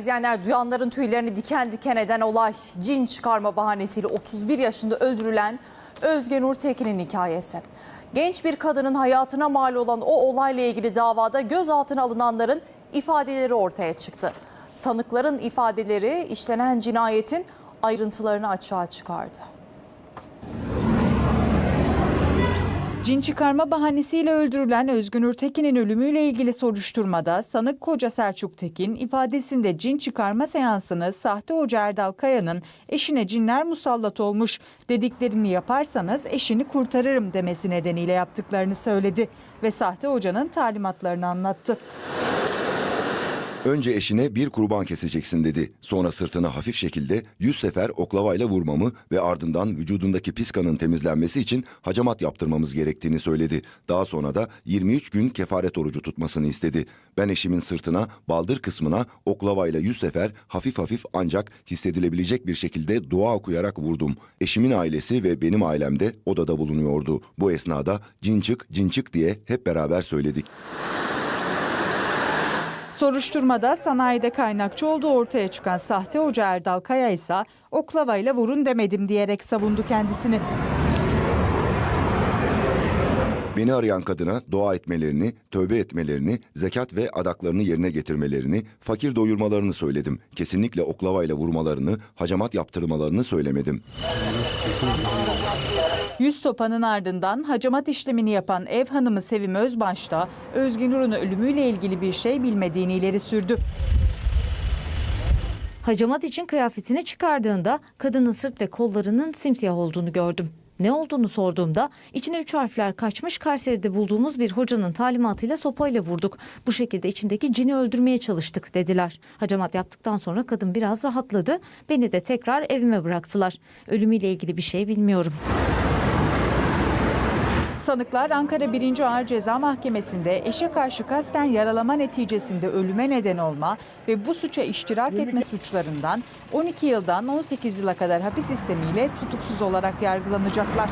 İzleyenler duyanların tüylerini diken diken eden olay cin çıkarma bahanesiyle 31 yaşında öldürülen Özge Nur Tekin'in hikayesi. Genç bir kadının hayatına mal olan o olayla ilgili davada gözaltına alınanların ifadeleri ortaya çıktı. Sanıkların ifadeleri işlenen cinayetin ayrıntılarını açığa çıkardı. Cin çıkarma bahanesiyle öldürülen Özgünür Tekin'in ölümüyle ilgili soruşturmada sanık koca Selçuk Tekin ifadesinde cin çıkarma seansını sahte hoca Erdal Kaya'nın eşine cinler musallat olmuş dediklerini yaparsanız eşini kurtarırım demesi nedeniyle yaptıklarını söyledi ve sahte hocanın talimatlarını anlattı. Önce eşine bir kurban keseceksin dedi. Sonra sırtına hafif şekilde yüz sefer oklavayla vurmamı ve ardından vücudundaki pis kanın temizlenmesi için hacamat yaptırmamız gerektiğini söyledi. Daha sonra da 23 gün kefaret orucu tutmasını istedi. Ben eşimin sırtına, baldır kısmına oklavayla yüz sefer hafif hafif ancak hissedilebilecek bir şekilde dua okuyarak vurdum. Eşimin ailesi ve benim ailem de odada bulunuyordu. Bu esnada cin çık, cin çık diye hep beraber söyledik. Soruşturmada sanayide kaynakçı olduğu ortaya çıkan sahte hoca Erdal Kaya ise oklavayla vurun demedim diyerek savundu kendisini. Beni arayan kadına dua etmelerini, tövbe etmelerini, zekat ve adaklarını yerine getirmelerini, fakir doyurmalarını söyledim. Kesinlikle oklavayla vurmalarını, hacamat yaptırmalarını söylemedim. Yüz sopanın ardından hacamat işlemini yapan ev hanımı Sevim Özbaş da Özgün Nur'un ölümüyle ilgili bir şey bilmediğini ileri sürdü. Hacamat için kıyafetini çıkardığında kadının sırt ve kollarının simsiyah olduğunu gördüm. Ne olduğunu sorduğumda içine üç harfler kaçmış Kayseri'de bulduğumuz bir hocanın talimatıyla sopayla vurduk. Bu şekilde içindeki cini öldürmeye çalıştık dediler. Hacamat yaptıktan sonra kadın biraz rahatladı. Beni de tekrar evime bıraktılar. Ölümüyle ilgili bir şey bilmiyorum. Sanıklar Ankara 1. Ağır Ceza Mahkemesi'nde eşe karşı kasten yaralama neticesinde ölüme neden olma ve bu suça iştirak etme suçlarından 12 yıldan 18 yıla kadar hapis istemiyle tutuksuz olarak yargılanacaklar.